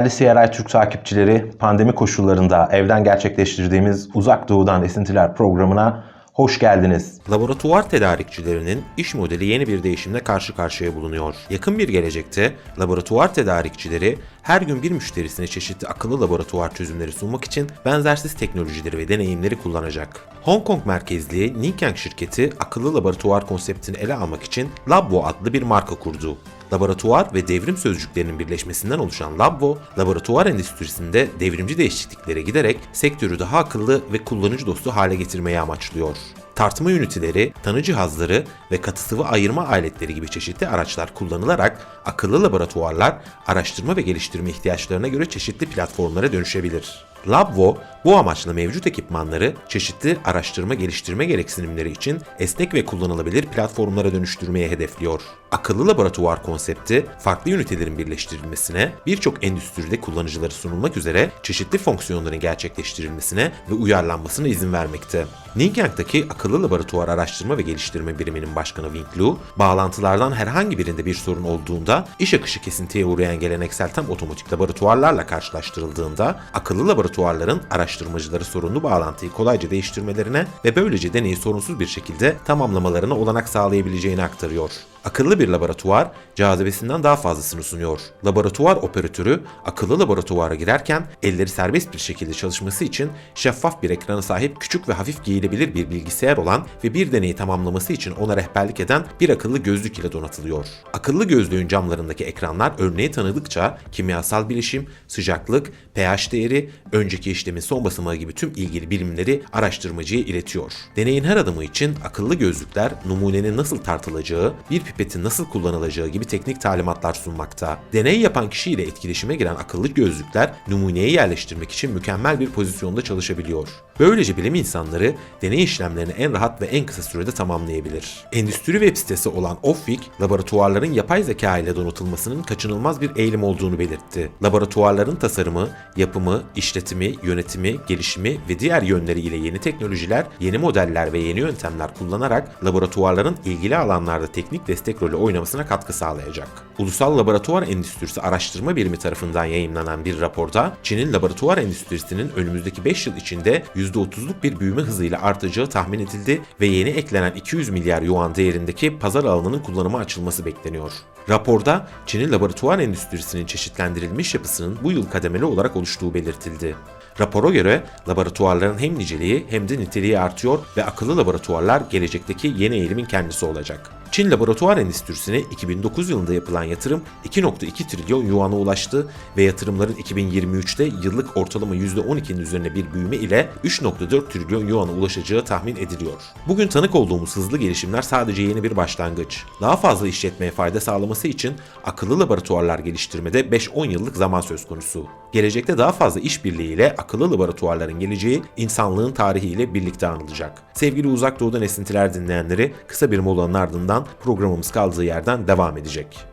Değerli CRI Türk takipçileri, pandemi koşullarında evden gerçekleştirdiğimiz Uzak Doğu'dan Esintiler programına hoş geldiniz. Laboratuvar tedarikçilerinin iş modeli yeni bir değişimle karşı karşıya bulunuyor. Yakın bir gelecekte laboratuvar tedarikçileri her gün bir müşterisine çeşitli akıllı laboratuvar çözümleri sunmak için benzersiz teknolojileri ve deneyimleri kullanacak. Hong Kong merkezli Ninkang şirketi akıllı laboratuvar konseptini ele almak için Labwo adlı bir marka kurdu. Laboratuvar ve devrim sözcüklerinin birleşmesinden oluşan Labwo, laboratuvar endüstrisinde devrimci değişikliklere giderek sektörü daha akıllı ve kullanıcı dostu hale getirmeyi amaçlıyor. Tartma üniteleri, tanı cihazları ve katı sıvı ayırma aletleri gibi çeşitli araçlar kullanılarak akıllı laboratuvarlar araştırma ve geliştirme ihtiyaçlarına göre çeşitli platformlara dönüşebilir. Labwo bu amaçla mevcut ekipmanları çeşitli araştırma geliştirme gereksinimleri için esnek ve kullanılabilir platformlara dönüştürmeye hedefliyor. Akıllı laboratuvar konsepti farklı ünitelerin birleştirilmesine, birçok endüstride kullanıcıları sunulmak üzere çeşitli fonksiyonların gerçekleştirilmesine ve uyarlanmasına izin vermekte. Ninkang'daki akıllı laboratuvar araştırma ve geliştirme biriminin başkanı Wing Lu, bağlantılardan herhangi birinde bir sorun olduğunda iş akışı kesintiye uğrayan geleneksel tam otomatik laboratuvarlarla karşılaştırıldığında akıllı laboratuvarların araştırmacıları sorunlu bağlantıyı kolayca değiştirmelerine ve böylece deneyi sorunsuz bir şekilde tamamlamalarına olanak sağlayabileceğini aktarıyor. Akıllı bir laboratuvar cazibesinden daha fazlasını sunuyor. Laboratuvar operatörü akıllı laboratuvara girerken elleri serbest bir şekilde çalışması için şeffaf bir ekrana sahip küçük ve hafif giyilebilir bir bilgisayar olan ve bir deneyi tamamlaması için ona rehberlik eden bir akıllı gözlük ile donatılıyor. Akıllı gözlüğün camlarındaki ekranlar örneği tanıdıkça kimyasal bileşim, sıcaklık, pH değeri, önceki işlemin son basamağı gibi tüm ilgili bilimleri araştırmacıya iletiyor. Deneyin her adımı için akıllı gözlükler numunenin nasıl tartılacağı, bir pipetin nasıl kullanılacağı gibi teknik talimatlar sunmakta. Deney yapan kişiyle etkileşime giren akıllı gözlükler numuneyi yerleştirmek için mükemmel bir pozisyonda çalışabiliyor. Böylece bilim insanları deney işlemlerini en rahat ve en kısa sürede tamamlayabilir. Endüstri web sitesi olan Offik, laboratuvarların yapay zeka ile donatılmasının kaçınılmaz bir eğilim olduğunu belirtti. Laboratuvarların tasarımı, yapımı, işletimi, yönetimi, gelişimi ve diğer yönleri ile yeni teknolojiler, yeni modeller ve yeni yöntemler kullanarak laboratuvarların ilgili alanlarda teknik destek rolü oynamasına katkı sağlayacak. Ulusal Laboratuvar Endüstrisi Araştırma Birimi tarafından yayımlanan bir raporda Çin'in laboratuvar endüstrisinin önümüzdeki 5 yıl içinde %30'luk bir büyüme hızıyla artacağı tahmin edildi ve yeni eklenen 200 milyar yuan değerindeki pazar alanının kullanıma açılması bekleniyor. Raporda Çin'in laboratuvar endüstrisinin çeşitlendirilmiş yapısının bu yıl kademeli olarak oluştuğu belirtildi. Rapora göre laboratuvarların hem niceliği hem de niteliği artıyor ve akıllı laboratuvarlar gelecekteki yeni eğilimin kendisi olacak. Çin laboratuvar endüstrisine 2009 yılında yapılan yatırım 2.2 trilyon yuana ulaştı ve yatırımların 2023'te yıllık ortalama %12'nin üzerine bir büyüme ile 3.4 trilyon yuana ulaşacağı tahmin ediliyor. Bugün tanık olduğumuz hızlı gelişimler sadece yeni bir başlangıç. Daha fazla işletmeye fayda sağlaması için akıllı laboratuvarlar geliştirmede 5-10 yıllık zaman söz konusu. Gelecekte daha fazla işbirliği ile akıllı laboratuvarların geleceği insanlığın tarihiyle birlikte anılacak. Sevgili Uzak Doğu'dan esintiler dinleyenleri kısa bir molanın ardından programımız kaldığı yerden devam edecek.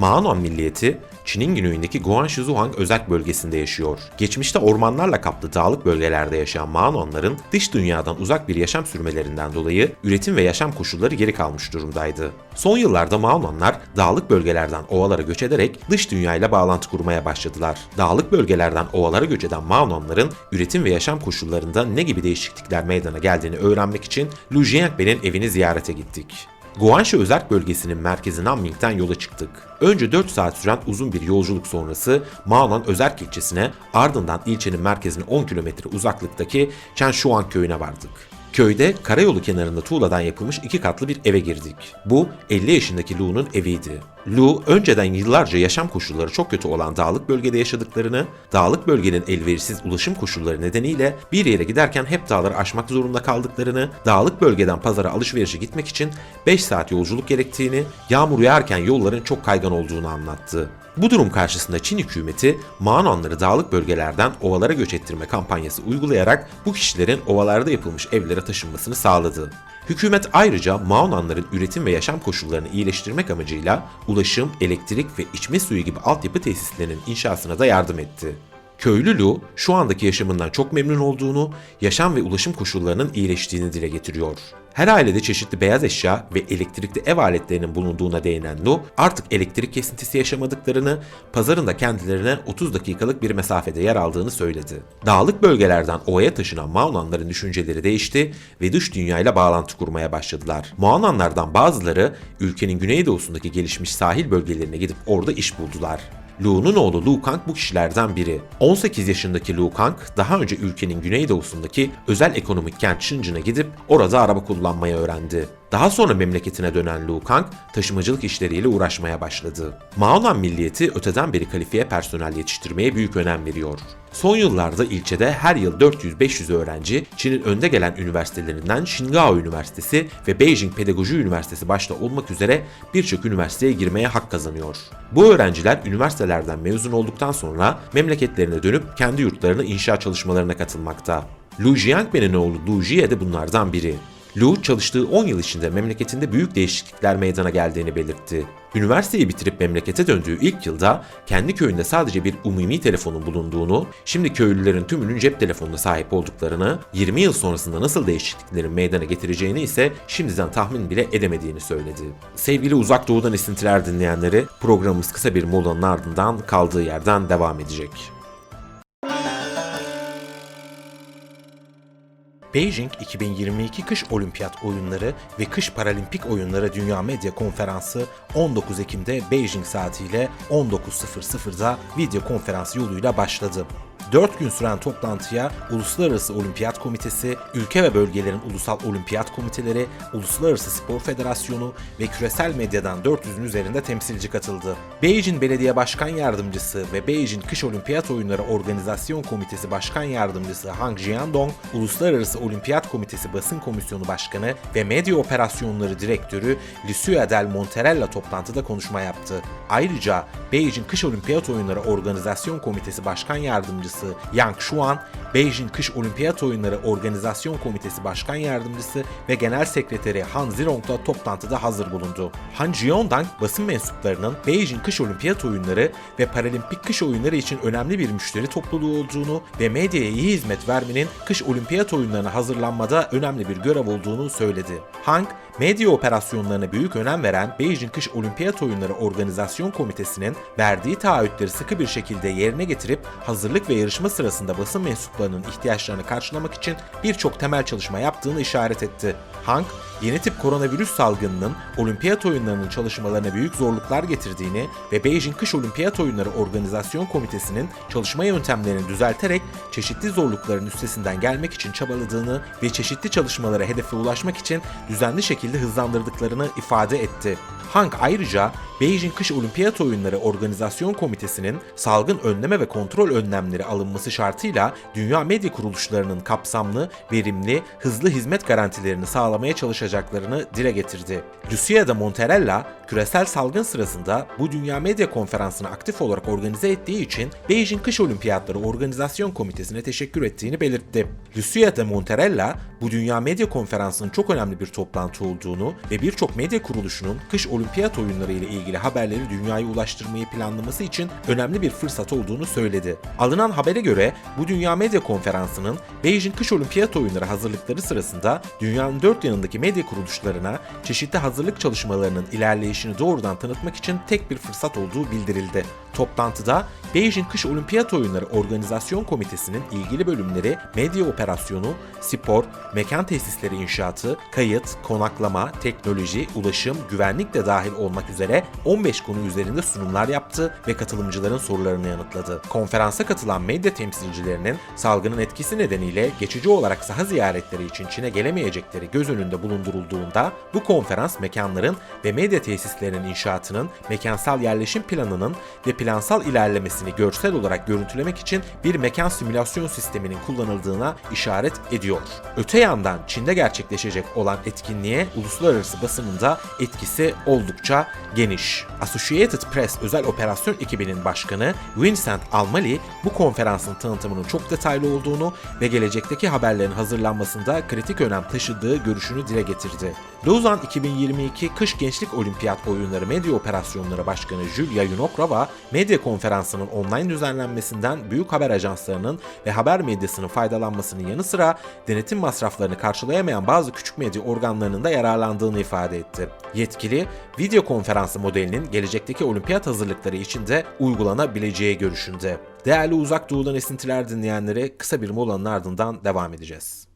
Mağanon milliyeti Çin'in güneyindeki Guangxi-Zhuang özerk bölgesinde yaşıyor. Geçmişte ormanlarla kaplı dağlık bölgelerde yaşayan Mağanonların dış dünyadan uzak bir yaşam sürmelerinden dolayı üretim ve yaşam koşulları geri kalmış durumdaydı. Son yıllarda Mağanonlar dağlık bölgelerden ovalara göç ederek dış dünyayla bağlantı kurmaya başladılar. Dağlık bölgelerden ovalara göç eden Mağanonların üretim ve yaşam koşullarında ne gibi değişiklikler meydana geldiğini öğrenmek için Lu Jiangbei'nin evini ziyarete gittik. Guangxi özerk bölgesinin merkezi Nanming'den yola çıktık. Önce 4 saat süren uzun bir yolculuk sonrası Maonan özerk ilçesine ardından ilçenin merkezine 10 kilometre uzaklıktaki Chenshuan köyüne vardık. Köyde karayolu kenarında tuğladan yapılmış iki katlı bir eve girdik. Bu 50 yaşındaki Lu'nun eviydi. Lu önceden yıllarca yaşam koşulları çok kötü olan dağlık bölgede yaşadıklarını, dağlık bölgenin elverişsiz ulaşım koşulları nedeniyle bir yere giderken hep dağları aşmak zorunda kaldıklarını, dağlık bölgeden pazara alışverişe gitmek için 5 saat yolculuk gerektiğini, yağmur yağarken yolların çok kaygan olduğunu anlattı. Bu durum karşısında Çin hükümeti Mağanonları dağlık bölgelerden ovalara göç ettirme kampanyası uygulayarak bu kişilerin ovalarda yapılmış evlere taşınmasını sağladı. Hükümet ayrıca Maonanların üretim ve yaşam koşullarını iyileştirmek amacıyla ulaşım, elektrik ve içme suyu gibi altyapı tesislerinin inşasına da yardım etti. Köylü Lu, şu andaki yaşamından çok memnun olduğunu, yaşam ve ulaşım koşullarının iyileştiğini dile getiriyor. Her ailede çeşitli beyaz eşya ve elektrikli ev aletlerinin bulunduğuna değinen Lu, artık elektrik kesintisi yaşamadıklarını, pazarın da kendilerine 30 dakikalık bir mesafede yer aldığını söyledi. Dağlık bölgelerden O'ya taşınan Maunanların düşünceleri değişti ve dış dünyayla bağlantı kurmaya başladılar. Maunanlardan bazıları ülkenin güneydoğusundaki gelişmiş sahil bölgelerine gidip orada iş buldular. Lu'nun oğlu Lu Kang bu kişilerden biri. 18 yaşındaki Lu Kang daha önce ülkenin güneydoğusundaki özel ekonomik kent Shenzhen'a gidip orada araba kullanmayı öğrendi. Daha sonra memleketine dönen Lu Kang taşımacılık işleriyle uğraşmaya başladı. Maonan milliyeti öteden beri kalifiye personel yetiştirmeye büyük önem veriyor. Son yıllarda ilçede her yıl 400-500 öğrenci Çin'in önde gelen üniversitelerinden Qinghao Üniversitesi ve Beijing Pedagoji Üniversitesi başta olmak üzere birçok üniversiteye girmeye hak kazanıyor. Bu öğrenciler üniversitelerden mezun olduktan sonra memleketlerine dönüp kendi yurtlarını inşa çalışmalarına katılmakta. Lu Jiangben'in oğlu Lu Jie de bunlardan biri. Lu çalıştığı 10 yıl içinde memleketinde büyük değişiklikler meydana geldiğini belirtti. Üniversiteyi bitirip memlekete döndüğü ilk yılda kendi köyünde sadece bir umumi telefonun bulunduğunu, şimdi köylülerin tümünün cep telefonuna sahip olduklarını, 20 yıl sonrasında nasıl değişikliklerin meydana getireceğini ise şimdiden tahmin bile edemediğini söyledi. Sevgili Uzak Doğu'dan esintiler dinleyenleri, programımız kısa bir molanın ardından kaldığı yerden devam edecek. Beijing 2022 Kış Olimpiyat Oyunları ve Kış Paralimpik Oyunları Dünya Medya Konferansı 19 Ekim'de Beijing saatiyle 19.00'da video konferans yoluyla başladı. 4 gün süren toplantıya Uluslararası Olimpiyat Komitesi, ülke ve bölgelerin ulusal olimpiyat komiteleri, Uluslararası Spor Federasyonu ve küresel medyadan 400'ün üzerinde temsilci katıldı. Beijing Belediye Başkan Yardımcısı ve Beijing Kış Olimpiyat Oyunları Organizasyon Komitesi Başkan Yardımcısı Hang Jiandong, Uluslararası Olimpiyat Komitesi Basın Komisyonu Başkanı ve Medya Operasyonları Direktörü Lucia Del Monterella toplantıda konuşma yaptı. Ayrıca Beijing Kış Olimpiyat Oyunları Organizasyon Komitesi Başkan Yardımcısı Yang Shuan, Beijing Kış Olimpiyat Oyunları Organizasyon Komitesi Başkan Yardımcısı ve Genel Sekreteri Han Zirong da toplantıda hazır bulundu. Han Jiondang basın mensuplarının Beijing Kış Olimpiyat Oyunları ve Paralimpik Kış Oyunları için önemli bir müşteri topluluğu olduğunu ve medyaya iyi hizmet vermenin Kış Olimpiyat Oyunlarına hazırlanmada önemli bir görev olduğunu söyledi. Hank, medya operasyonlarına büyük önem veren Beijing Kış Olimpiyat Oyunları Organizasyon Komitesi'nin verdiği taahhütleri sıkı bir şekilde yerine getirip hazırlık ve yarışma sırasında basın mensuplarının ihtiyaçlarını karşılamak için birçok temel çalışma yaptığını işaret etti. Hank, yeni tip koronavirüs salgınının olimpiyat oyunlarının çalışmalarına büyük zorluklar getirdiğini ve Beijing Kış Olimpiyat Oyunları Organizasyon Komitesi'nin çalışma yöntemlerini düzelterek çeşitli zorlukların üstesinden gelmek için çabaladığını ve çeşitli çalışmalara hedefe ulaşmak için düzenli şekilde hızlandırdıklarını ifade etti. Hank ayrıca Beijing Kış Olimpiyat Oyunları Organizasyon Komitesi'nin salgın önleme ve kontrol önlemleri alınması şartıyla dünya medya kuruluşlarının kapsamlı, verimli, hızlı hizmet garantilerini sağlamaya çalışacaklarını dile getirdi. Lucia de Monterella, küresel salgın sırasında bu Dünya Medya Konferansı'nı aktif olarak organize ettiği için Beijing Kış Olimpiyatları Organizasyon Komitesi'ne teşekkür ettiğini belirtti. Lucia de Monterella, bu Dünya Medya Konferansı'nın çok önemli bir toplantı olduğunu ve birçok medya kuruluşunun kış olimpiyat oyunları ile ilgili haberleri dünyaya ulaştırmayı planlaması için önemli bir fırsat olduğunu söyledi. Alınan habere göre bu Dünya Medya Konferansı'nın Beijing Kış Olimpiyat Oyunları hazırlıkları sırasında dünyanın dört yanındaki medya kuruluşlarına çeşitli hazırlık çalışmalarının ilerleyişini doğrudan tanıtmak için tek bir fırsat olduğu bildirildi. Toplantıda Beijing Kış Olimpiyat Oyunları Organizasyon Komitesi'nin ilgili bölümleri medya operasyonu, spor, mekan tesisleri inşaatı, kayıt, konaklama, teknoloji, ulaşım, güvenlik de dahil olmak üzere 15 konu üzerinde sunumlar yaptı ve katılımcıların sorularını yanıtladı. Konferansa katılan medya temsilcilerinin salgının etkisi nedeniyle geçici olarak saha ziyaretleri için Çin'e gelemeyecekleri göz önünde bulundurulduğunda bu konferans mekanların ve medya tesislerinin inşaatının, mekansal yerleşim planının ve plansal ilerlemesini görsel olarak görüntülemek için bir mekan simülasyon sisteminin kullanıldığına işaret ediyor. Öte yandan Çin'de gerçekleşecek olan etkinliğe uluslararası basınında etkisi oldukça geniş. Associated Press özel operasyon ekibinin başkanı Vincent Almali bu konferansın tanıtımının çok detaylı olduğunu ve gelecekteki haberlerin hazırlanmasında kritik önem taşıdığı görüşünü dile getirdi. Lausanne 2022 Kış Gençlik Olimpiyat Oyunları Medya Operasyonları Başkanı Julia Yunokrava, medya konferansının online düzenlenmesinden büyük haber ajanslarının ve haber medyasının faydalanmasının yanı sıra denetim masraflarını karşılayamayan bazı küçük medya organlarının da yararlandığını ifade etti. Yetkili, video konferansı modelinin gelecekteki olimpiyat hazırlıkları için de uygulanabileceği görüşünde. Değerli uzak doğudan esintiler dinleyenlere kısa bir molanın ardından devam edeceğiz.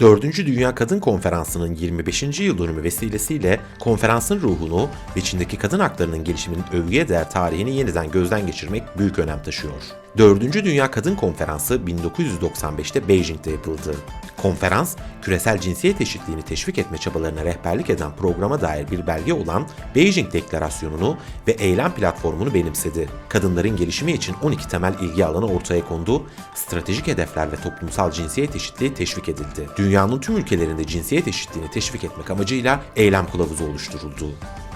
4. Dünya Kadın Konferansı'nın 25. yıl dönümü vesilesiyle konferansın ruhunu ve Çin'deki kadın haklarının gelişiminin övgüye değer tarihini yeniden gözden geçirmek büyük önem taşıyor. 4. Dünya Kadın Konferansı 1995'te Beijing'de yapıldı. Konferans, küresel cinsiyet eşitliğini teşvik etme çabalarına rehberlik eden programa dair bir belge olan Beijing Deklarasyonu'nu ve eylem platformunu benimsedi. Kadınların gelişimi için 12 temel ilgi alanı ortaya kondu, stratejik hedefler ve toplumsal cinsiyet eşitliği teşvik edildi. Dünyanın tüm ülkelerinde cinsiyet eşitliğini teşvik etmek amacıyla eylem kılavuzu oluşturuldu.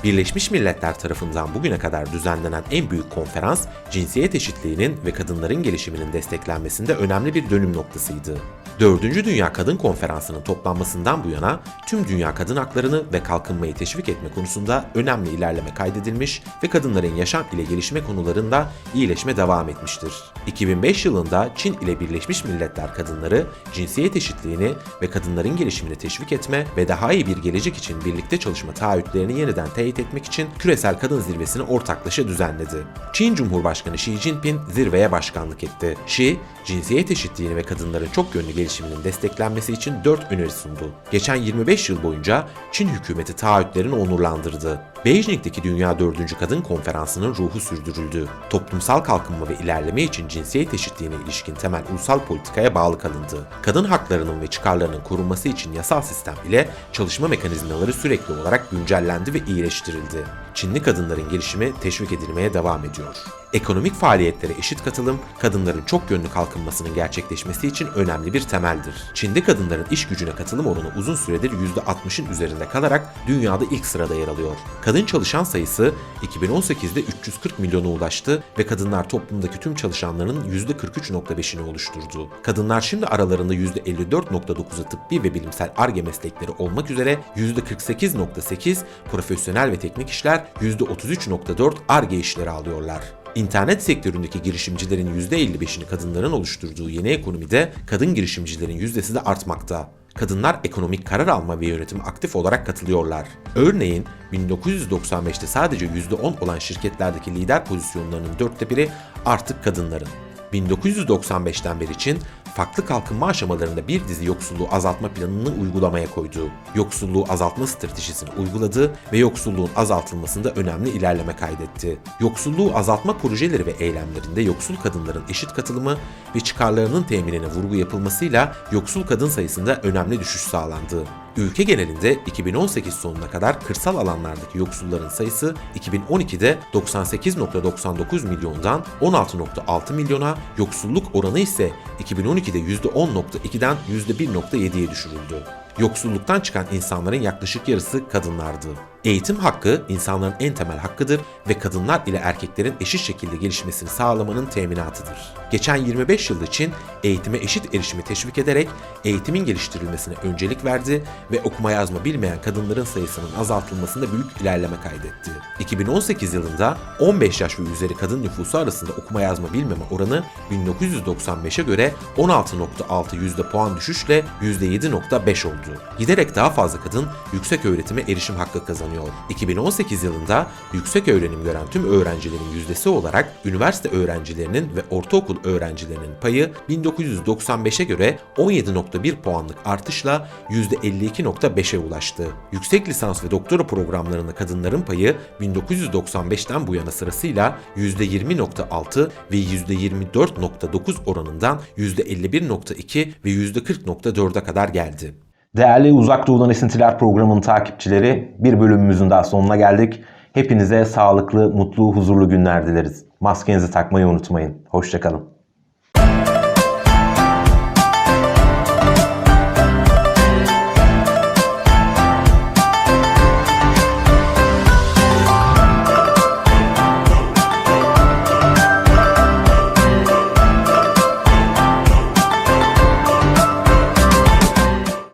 Birleşmiş Milletler tarafından bugüne kadar düzenlenen en büyük konferans, cinsiyet eşitliğinin ve kadınların gelişiminin desteklenmesinde önemli bir dönüm noktasıydı. 4. Dünya Kadın Konferansı'nın toplanmasından bu yana tüm dünya kadın haklarını ve kalkınmayı teşvik etme konusunda önemli ilerleme kaydedilmiş ve kadınların yaşam ile gelişme konularında iyileşme devam etmiştir. 2005 yılında Çin ile Birleşmiş Milletler kadınları cinsiyet eşitliğini ve kadınların gelişimini teşvik etme ve daha iyi bir gelecek için birlikte çalışma taahhütlerini yeniden teyit etmek için küresel kadın zirvesini ortaklaşa düzenledi. Çin Cumhurbaşkanı Xi Jinping zirveye başkanlık etti. Xi, cinsiyet eşitliğini ve kadınların çok yönlü gelişiminin desteklenmesi için 4 öneri sundu. Geçen 25 yıl boyunca Çin hükümeti taahhütlerini onurlandırdı. Beijing'deki Dünya 4. Kadın Konferansı'nın ruhu sürdürüldü. Toplumsal kalkınma ve ilerleme için cinsiyet eşitliğine ilişkin temel ulusal politikaya bağlı kalındı. Kadın haklarının ve çıkarlarının korunması için yasal sistem ile çalışma mekanizmaları sürekli olarak güncellendi ve iyileştirildi. Çinli kadınların gelişimi teşvik edilmeye devam ediyor. Ekonomik faaliyetlere eşit katılım, kadınların çok yönlü kalkınmasının gerçekleşmesi için önemli bir temeldir. Çin'de kadınların iş gücüne katılım oranı uzun süredir %60'ın üzerinde kalarak dünyada ilk sırada yer alıyor. Kadın çalışan sayısı 2018'de 340 milyona ulaştı ve kadınlar toplumdaki tüm çalışanların %43.5'ini oluşturdu. Kadınlar şimdi aralarında %54.9'u tıbbi ve bilimsel ARGE meslekleri olmak üzere %48.8 profesyonel ve teknik işler, %33.4 ARGE işleri alıyorlar. İnternet sektöründeki girişimcilerin %55'ini kadınların oluşturduğu yeni ekonomide kadın girişimcilerin yüzdesi de artmakta. Kadınlar ekonomik karar alma ve yönetime aktif olarak katılıyorlar. Örneğin 1995'te sadece %10 olan şirketlerdeki lider pozisyonlarının dörtte biri artık kadınların. 1995'ten beri Çin, farklı kalkınma aşamalarında bir dizi yoksulluğu azaltma planını uygulamaya koydu. Yoksulluğu azaltma stratejisini uyguladı ve yoksulluğun azaltılmasında önemli ilerleme kaydetti. Yoksulluğu azaltma projeleri ve eylemlerinde yoksul kadınların eşit katılımı ve çıkarlarının teminine vurgu yapılmasıyla yoksul kadın sayısında önemli düşüş sağlandı. Ülke genelinde 2018 sonuna kadar kırsal alanlardaki yoksulların sayısı 2012'de 98.99 milyondan 16.6 milyona, yoksulluk oranı ise 2012'de %10.2'den %1.7'ye düşürüldü. Yoksulluktan çıkan insanların yaklaşık yarısı kadınlardı. Eğitim hakkı insanların en temel hakkıdır ve kadınlar ile erkeklerin eşit şekilde gelişmesini sağlamanın teminatıdır. Geçen 25 yıl için eğitime eşit erişimi teşvik ederek eğitimin geliştirilmesine öncelik verdi ve okuma yazma bilmeyen kadınların sayısının azaltılmasında büyük ilerleme kaydetti. 2018 yılında 15 yaş ve üzeri kadın nüfusu arasında okuma yazma bilmeme oranı 1995'e göre 16.6 yüzde puan düşüşle %7.5 oldu. Giderek daha fazla kadın yüksek öğretime erişim hakkı kazanıyor. 2018 yılında yüksek öğrenim gören tüm öğrencilerin yüzdesi olarak üniversite öğrencilerinin ve ortaokul öğrencilerinin payı 1995'e göre 17.1 puanlık artışla %52.5'e ulaştı. Yüksek lisans ve doktora programlarında kadınların payı 1995'ten bu yana sırasıyla %20.6 ve %24.9 oranından %51.2 ve %40.4'e kadar geldi. Değerli Uzak Doğu'dan Esintiler programının takipçileri bir bölümümüzün daha sonuna geldik. Hepinize sağlıklı, mutlu, huzurlu günler dileriz. Maskenizi takmayı unutmayın. Hoşçakalın.